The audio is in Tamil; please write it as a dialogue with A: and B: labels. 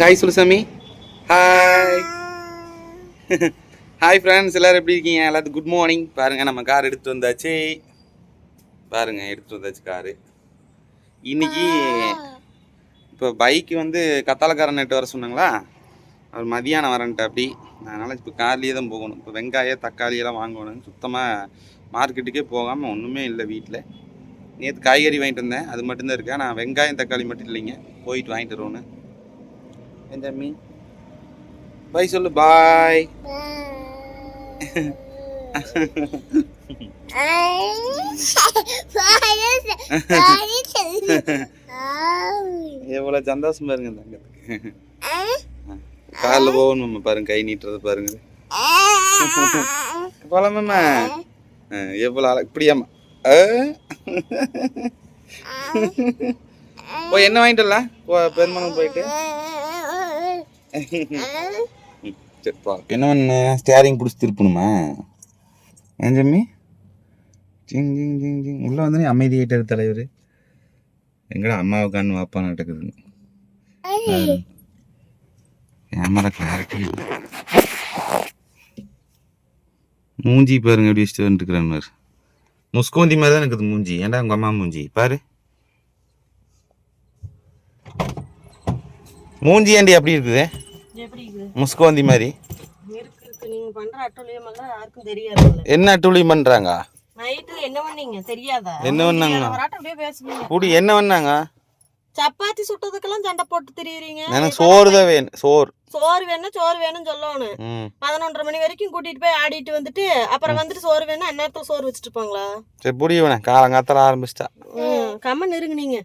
A: ஹாய் சுலசாமி ஹாய் ஹாய் ஃப்ரெண்ட்ஸ் எல்லாரும் எப்படி இருக்கீங்க? எல்லாத்துக்கும் குட் மார்னிங் பாருங்கள் நம்ம கார் எடுத்து வந்தாச்சு. பாருங்கள் எடுத்து வந்தாச்சு காரு இன்னைக்கு இப்போ பைக்கு வந்து கத்தாலக்காரன் நெட்டு வர சொன்னாங்களா? அவர் மதியானம் வரன்ட்டு அப்படி அதனால் இப்போ கார்லேயே தான் போகணும். இப்போ வெங்காயம் தக்காளியெல்லாம் வாங்கணும் சுத்தமாக மார்க்கெட்டுக்கே போகாமல் ஒன்றுமே இல்லை வீட்டில் நேற்று காய்கறி வாங்கிட்டு வந்தேன். அது மட்டும்தான் இருக்கேன் நான் வெங்காயம் தக்காளி மட்டும் இல்லைங்க. போயிட்டு வாங்கிட்டு வருவோன்னு என் தம்பி பாய் சொல்லு பாய் எவ்வளோ சந்தோஷமா இருங்க தங்கத்துக்கு காலில் போகணும் பாருங்க கை நீட்டுறது பாருங்க. போலாமாம்மா எவ்வளோ அழ இப்படியாம்மா? போய் என்ன வாங்கிட்டு வரலாம்? போ பெருமளம் போயிட்டு. என்ன பண்ண ஸ்டியாரிங் பிடிச்சி திருப்பணுமா? ஏன் ஜம்மி? ஜிங் ஜிங் ஜிங் ஜிங். உள்ளே வந்து அமைதியாயிட்டார் தலைவர். எங்கடா அம்மாவை கண்ணு வாப்பா நடக்குது கேமரா கிளாரிட்டி மூஞ்சி பாருங்க எப்படி வச்சுட்டு வந்துருக்குற மாதிரி முஸ்கோந்தி மாதிரி தான் இருக்குது மூஞ்சி. ஏன்டா உங்கள் அம்மா மூஞ்சி? பாரு. மூஞ்சி ஏண்டி அப்படி இருக்குது?
B: எப்படி இருக்குது?
A: முஸ்கோந்தி மாதிரி. என்ன அட்டூழியம் பண்ணுறாங்க
B: நைட்டு என்ன பண்ணீங்க? தெரியாதா?
A: என்ன பண்ணாங்க? புடி என்ன பண்ணாங்க?
B: சப்பாத்தி சுட்டதுக்கெல்லாம் சண்டை போட்டு திரியுறீங்க.
A: எனக்கு சோறு தான் வேணும் சோறு.
B: சோறு வேணும் சோறு வேணும்னு சொல்லணும். பதினொன்றரை மணி வரைக்கும் கூட்டிட்டு போய் ஆடிட்டு வந்துட்டு அப்புறம் வந்துட்டு சோறு வேணும் அந்நேரத்துல சோறு வச்சுட்டு இருப்பாங்களா?
A: சரி வேணேன் காலங்காத்தால ஆரம்பிச்சிட்டா.
B: கம்மன் இருங்க நீங்க.